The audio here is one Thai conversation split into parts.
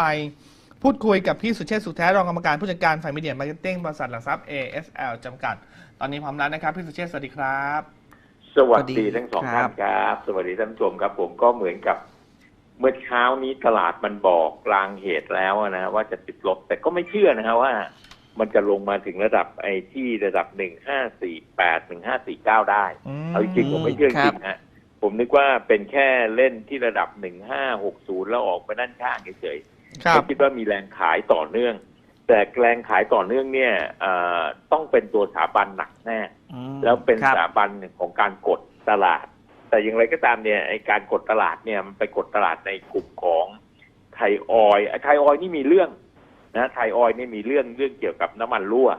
ไปพูดคุยกับพี่สุเชษฐ์สุขแท้รองกรรมการผู้จัดการฝ่ายมีเดียมาร์เก็ตติ้งบริษัทหลักทรัพย์ ASL จำกัด ตอนนี้พร้อมแล้วนะครับ พี่สุเชษฐ์สวัสดีครับ สวัสสวัสดีดีทั้งสองครัท่าบนครับ สวัสดีท่านผู้ชมครับ ผมก็เหมือนกับ เมื่อเช้านี้ตลาดมันบอกลางเหตุแล้วนะว่าจะติดลบ แต่ก็ไม่เชื่อนะฮะว่า มันจะลงมาถึงระดับไอ้ที่ระดับหนึ่งห้าสี่แปดหนึ่งห้าสี่เก้าได้อืมเอาจริงๆผมไม่เชื่อจครัริบงๆฮะผมนึกว่าเป็นแค่เล่นที่ระดับหนึ่งห้าหกศูนย์แล้วออกไปด้านข้างเฉยๆ ครับไม่คิดว่ามีแรงขายต่อเนื่อง แต่แรงขายต่อเนื่องเนี่ยเอ่อต้องเป็นตัวสถาบันหนักแน่อืมแล้วเป็นคสรับถาบันของการกดตลาด แต่อย่างไรก็ตามเนี่ยไอการกดตลาดเนี่ยมันไปกดตลาดในกลุ่มของไทยออยล์ไทยออยล์นี่มีเรื่องนะไทยออยล์นี่มีเรื่องเรื่องเกี่ยวกับน้ำมันรั่ว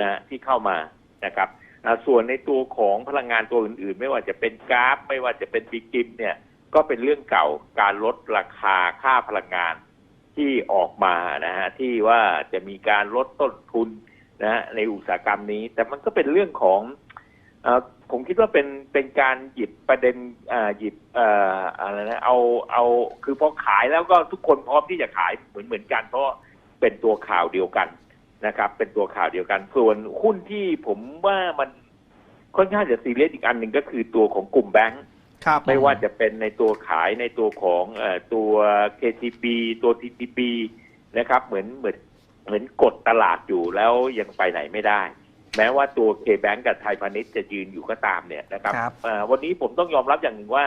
นะที่เข้ามานะครับอ่าส่วนในตัวของพลังงานตัวอื่น ๆ ไม่ว่าจะเป็นก๊าซไม่ว่าจะเป็นบิกิมเนี่ยก็เป็นเรื่องเก่าการลดราคาค่าพลังงาน ที่ออกมานะฮะที่ว่าจะมีการลดต้นทุนนะฮะในอุตสาหกรรมนี้ แต่มันก็เป็นเรื่องของอผมคิดว่าเป็นเป็นการหยิบประเด็นอ่าหยิบอ่ออะไรนะเอาเอาคือพอขายแล้วก็ทุกคนพร้อมที่จะขายเหมือนเหมือนกัน เพราะเป็นตัวข่าวเดียวกันนะครับ เป็นตัวข่าวเดียวกัน ส่วนหุ้นที่ผมว่ามันค่อนข้างจะซีเรียสอีกอันหนึ่งก็คือตัวของกลุ่มแบงก์ ครับไม่ว่าจะเป็นในตัวขายในตัวของเอ่อตัว KTB ตัว TTB นะครับ เหมือนเหมือนเหมือนกดตลาดอยู่แล้วยังไปไหนไม่ได้ แม้ว่าตัว K-Bank กับไทยพาณิชย์จะยืนอยู่ก็ตามเนี่ยนะครับครับเอ่อวันนี้ผมต้องยอมรับอย่างหนึ่งว่า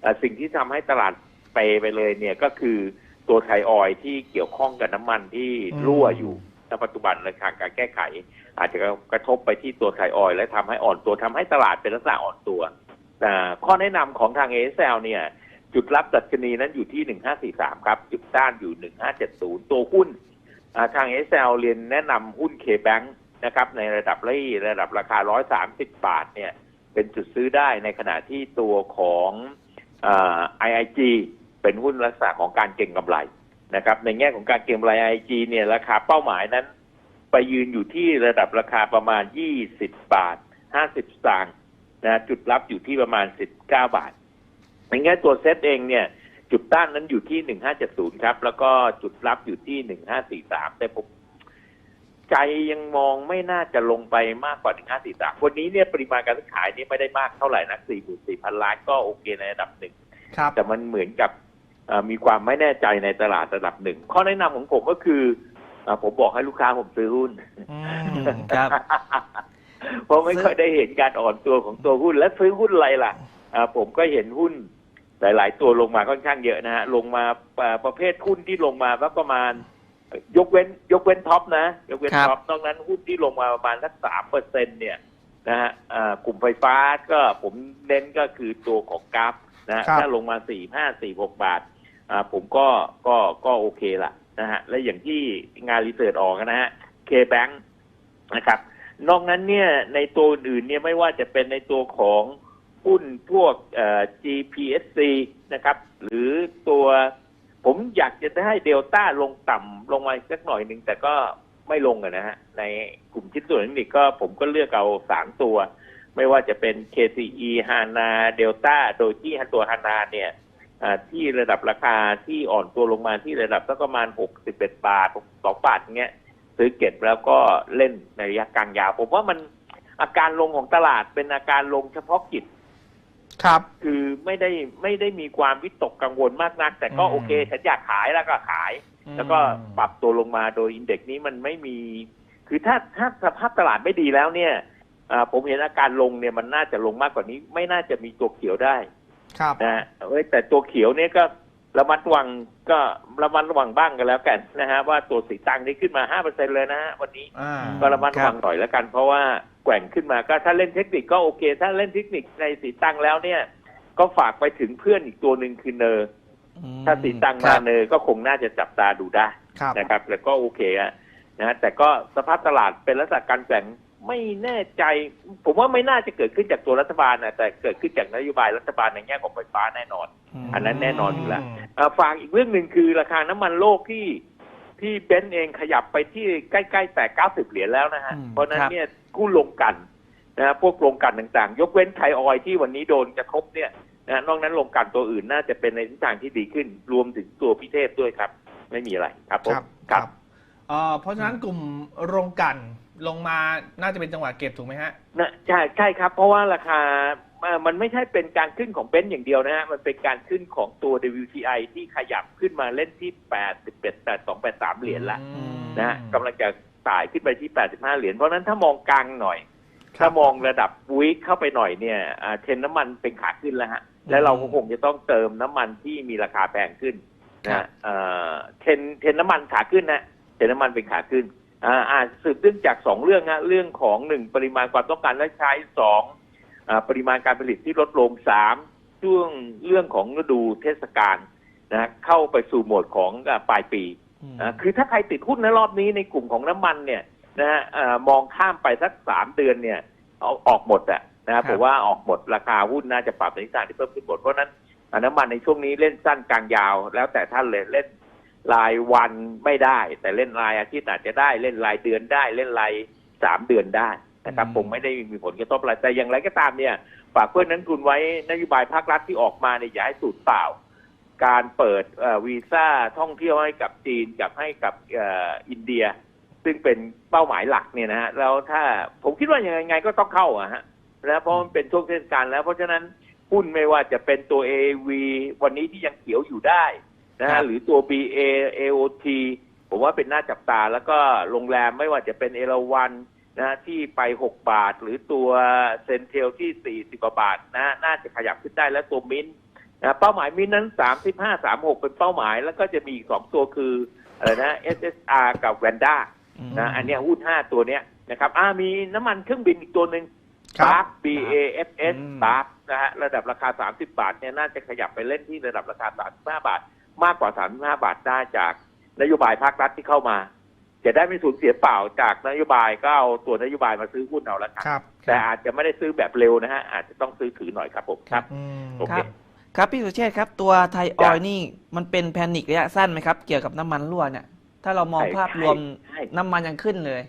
เอ่อสิ่งที่ทำให้ตลาดไปไปเลยเนี่ยก็คือตัวไทยออยล์ที่เกี่ยวข้องกับน้ำมันที่รั่วอยู่ณปัจจุบันราคาการแก้ไข อาจจะกระทบไปที่ตัวไทยออยล์และทำให้อ่อนตัวทำให้ตลาดเป็นลักษณะอ่อนตัวอ่า ข้อแนะนำของทาง ASL เนี่ย จุดรับดัชนีนั้นอยู่ที่1543ครับ จุดต้านอยู่1570ตัวหุ้นอ่าทาง ASL เรียนแนะนำหุ้น K-Bank นะครับ ในระดับไล่ระดับราคา130บาทเนี่ย เป็นจุดซื้อได้ในขณะที่ตัวของอ IIG เป็นหุ้นลักษณะของการเก็งกำไรนะครับ ในแง่ของการเก็งกำไร IIG เนี่ยราคาเป้าหมายนั้น ไปยืนอยู่ที่ระดับราคาประมาณ20บาท50สตางค์ นะจุดรับอยู่ที่ประมาณ 19 บาทในแง่ตัวเซตเองเนี่ย จุดต้านนั้นอยู่ที่ 1570 ครับ แล้วก็จุดรับอยู่ที่ 1543 แต่ผมใจยังมองไม่น่าจะลงไปมากกว่า 1543 วันนี้เนี่ยปริมาณการซื้อขายนี่ไม่ได้มากเท่าไหร่นะ44,000 ล้านก็โอเคในระดับหนึ่งครับแต่มันเหมือนกับเอ่อมีความไม่แน่ใจในตลาดระดับหนึ่ง ข้อแนะนำของผมก็คือเอ่อผมบอกให้ลูกค้าผมซื้อหุ้นอืมครับ เพราะไม่ค่อยได้เห็นการอ่อนตัวของตัวหุ้นและซื้อหุ้นอะไรล่ะอ่าผมก็เห็นหุ้นหลาย ๆ ตัวลงมาค่อนข้างเยอะนะฮะลงมาอ่าประเภทหุ้นที่ลงมาสักประมาณ ยกเว้น ยกเว้นท็อปนะ ยกเว้นครับท็อปนอกนั้นหุ้นที่ลงมาประมาณสักสามเปอร์เซ็นเนี่ยนะฮะอ่ากลุ่มไฟฟ้าก็ผมเน้นก็คือตัวของกราฟนะฮะครับถ้าลงมาสี่ห้าสี่หกบาทอ่าผมก็ก็ก็โอเคละนะฮะและอย่างที่งานรีเสิร์ชออกนะฮะ K-Bank นะครับ นอกนั้นเนี่ยในตัวอื่นเนี่ยไม่ว่าจะเป็นในตัวของหุ้นพวกเอ่อ GPSC นะครับ หรือตัวผมอยากจะได้เดลต้าลงต่ำลงมาสักหน่อยหนึ่งแต่ก็ไม่ลงนะฮะ ในกลุ่มชิ้นส่วนนิคก็ผมก็เลือกเอาสามตัว ไม่ว่าจะเป็น KCE HANA Delta โดยที่ตัว HANA เนี่ยที่ระดับราคาที่อ่อนตัวลงมาที่ระดับสักประมาณ 61 บาท 2 บาทอย่างเงี้ย ซื้อเก็บแล้วก็เล่นในระยะกลางยาว ผมว่ามันอาการลงของตลาดเป็นอาการลงเฉพาะกิจครับ คือไม่ได้ไม่ได้มีความวิตกกังวลมากนัก แต่ก็อืมโอเค ฉันอยากขายแล้วก็ขาย แล้วก็ปรับตัวลงมาโดยอินเด็กซ์นี้มันไม่มี คือถ้าถ้าสภาพตลาดไม่ดีแล้วเนี่ยอ่าผมเห็นอาการลงเนี่ยมันน่าจะลงมากกว่านี้ ไม่น่าจะมีตัวเขียวได้ครับนะฮะเอ้ยแต่ตัวเขียวเนี่ยก็ ระมัดระวังก็ระมัดระวังบ้างกันแล้วกันนะฮะว่าตัวสีตังค์นี่ขึ้นมาห้าเปอร์เซ็นเลยนะฮะวันนี้อ่าก็ระมัดระวังหน่อยแล้วกัน เพราะว่าแกว่งขึ้นมาก็ถ้าเล่นเทคนิคก็โอเค ถ้าเล่นเทคนิคในสีตังแล้วเนี่ย ก็ฝากไปถึงเพื่อนอีกตัวหนึ่งคือเนอร์อืมถ้าสีตังครัมาบเนอร์ก็คงน่าจะจับตาดูได้ ครับ นะครับแล้วก็โอเคอะนะแต่ก็สภาพตลาดเป็นลักษณะการแกว่ง ไม่แน่ใจ ผมว่าไม่น่าจะเกิดขึ้นจากตัวรัฐบาลนะแต่เกิดขึ้นจากนโยบายรัฐบาลในแง่ของไฟฟ้าแน่นอนมอันนั้นแน่นอนอยู่แล้วมเอ่อฝากอีกเรื่องหนึ่งคือราคาน้ำมันโลกที่ที่เบนซ์เองขยับไปที่ใกล้ๆแต่ 90 เหรียญแล้วนะฮะอืมเพราะฉะนั้นครับเนี่ยกู้ลงกันนะพวกลงกันต่างๆ ยกเว้นไทยออยล์ที่วันนี้โดนกระทบเนี่ยนะนอกนั้นลงกันตัวอื่นน่าจะเป็นในทิศทางที่ดีขึ้น รวมถึงตัวพิเทพด้วยครับ ไม่มีอะไรครับผมครับครับเอ่อเพราะฉะนั้นกลุ่มโรงกลัน ลงมาน่าจะเป็นจังหวะเก็บถูกไหมฮะนะใช่ใช่ครับ เพราะว่าราคาเอ่อมันไม่ใช่เป็นการขึ้นของเบนซ์อย่างเดียวนะฮะ มันเป็นการขึ้นของตัว WTI ที่ขยับขึ้นมาเล่นที่ 81 82 83 เหรียญละอืมนะฮะกำลังจะไต่ขึ้นไปที่ 85 เหรียญ เพราะฉะนั้นถ้ามองกลางหน่อยครับถ้ามองระดับวีคเข้าไปหน่อยเนี่ยอ่าเทรนน้ำมันเป็นขาขึ้นแล้วฮะ และเราก็คงจะต้องเติมน้ำมันที่มีราคาแพงขึ้นนะครัฮะบเอ่อเทรนเทรนน้ำมันขาขึ้นนะเทรนน้ำมันเป็นขาขึ้น อ่าอ่าสืบเนื่องจากสองเรื่องฮะเรื่องของหนึ่งปริมาณความต้องการและใช้สองอ่าปริมาณการผลิตที่ลดลงสามช่วงเรื่องของฤดูเทศกาลนะฮะเข้าไปสู่โหมดของอ่าปลายปีอืมอ่าคือถ้าใครติดหุ้นในรอบนี้ในกลุ่มของน้ำมันเนี่ยนะฮะเอ่อมองข้ามไปสักสามเดือนเนี่ยเอาออกหมดอะนะครับครับผมว่าออกหมดราคาหุ้นน่าจะปรับในทิศทางที่เพิ่มขึ้นหมดเพราะฉะนั้นอ่าน้ำมันในช่วงนี้เล่นสั้นกลางยาว แล้วแต่ท่านเลยเล่น รายวันไม่ได้ แต่เล่นรายอาทิตย์อาจจะได้เล่นรายเดือนได้ เล่นรายสามเดือนได้นะครับอืมผมไม่ได้มีผลกระทบอะไรแต่อย่างไรก็ตามเนี่ยฝากเพื่อนนั้นทุนไว้นโยบายภาครัฐที่ออกมาเนี่ยอย่าให้สูญเปล่า การเปิดเอ่อวีซ่าท่องเที่ยวให้กับจีนกับให้กับเอ่ออินเดีย ซึ่งเป็นเป้าหมายหลักเนี่ยนะฮะแล้วถ้าผมคิดว่ายังไงก็ต้องเข้าอะฮะแล้วเพราะมันเป็นช่วงเทศกาลแล้วเพราะฉะนั้นหุ้นไม่ว่าจะเป็นตัว AV วันนี้ที่ยังเขียวอยู่ได้ นะครัฮะบหรือตัว BA AOT ผมว่าเป็นหน้าจับตา แล้วก็โรงแรมไม่ว่าจะเป็นเอราวันนะฮะที่ไป 6 บาท หรือตัวเซนเทลที่ 40 กว่าบาทนะฮะน่าจะขยับขึ้นได้และตัวมินนะเป้าหมายมินนั้น 35 36 เป็นเป้าหมาย แล้วก็จะมีอีกสองตัวคืออะไรนะ SSR กับ Vanda นะอันเนี้ยหุ้น 5 ตัวเนี้ยนะครับอ่ามีน้ำมันเครื่องบินอีกตัวหนึ่งครับ BAF BAFS อืม BAF นะฮะระดับราคา 30 บาทเนี่ยน่าจะขยับไปเล่นที่ระดับราคา 35 บาท มากกว่า 35 บาทได้จากนโยบายภาครัฐที่เข้ามา จะได้ไม่สูญเสียเปล่าจากนโยบายก็เอาตัวนโยบายมาซื้อหุ้นเอาละกันครับ แต่อาจจะไม่ได้ซื้อแบบเร็วนะฮะ อาจจะต้องซื้อถือหน่อยครับผมครับอืมโอคเครับครับพี่สุเชษฐ์ครับ ตัวไทยออยจ้ะนี่มันเป็นแพนิคระยะสั้นไหมครับ เกี่ยวกับน้ำมันรั่วเนี่ยถ้าเรามองใช่ภาพรวมใช่น้ำมันยังขึ้นเลย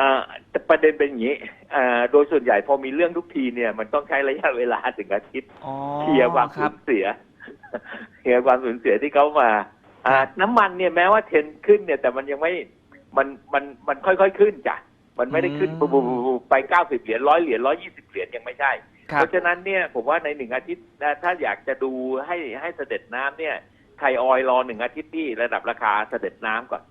อ่าแต่ประเด็นเป็นอย่างนี้อ่าโดยส่วนใหญ่พอมีเรื่องทุกทีเนี่ย มันต้องใช้ระยะเวลาถึงอาทิตย์อ๋อเคลียร์ความคสูรับญเสีย เคลียร์ความสูญเสียที่เขามา อ่า น้ำมันเนี่ยแม้ว่าเทรนด์ขึ้นเนี่ย แต่มันยังไม่มันมันมันค่อยๆขึ้นจ้ะมันไม่ได้ขึ้นอืมปุ๊บปุ๊บปุ๊บปุ๊บไปเก้าสิบเหรียญร้อยเหรียญร้อยยี่สิบเหรียญยังไม่ใช่ครัเพบราะฉะนั้นเนี่ยผมว่าในหนึ่งอาทิตย์นะถ้าอยากจะดูให้ให้เสด็จน้ำเนี่ยไทยออยล์รอหนึ่งอาทิตย์ที่ระดับราคาเสด็จน้ำก่อน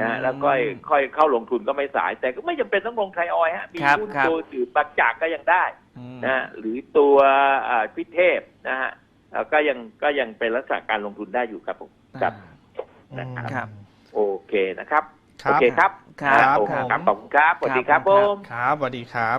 นะฮะแล้วก็ค่อยเข้าลงทุนก็ไม่สาย แต่ก็ไม่จำเป็นต้องลงไทยออยล์ฮะ มีครับหุ้นครับตัวอื่นบางจากก็ยังได้อืมนะฮะหรือตัวอ่าพิเทพนะฮะ เอ่อก็ยังก็ยังเป็นลักษณะการลงทุนได้อยู่ครับผมครับอืมครับ โอเคนะครับครับ โอเคครับครับ โอเคผมครับขอบคุณครับสวัสดีครับผม ครับสวัสดีครับ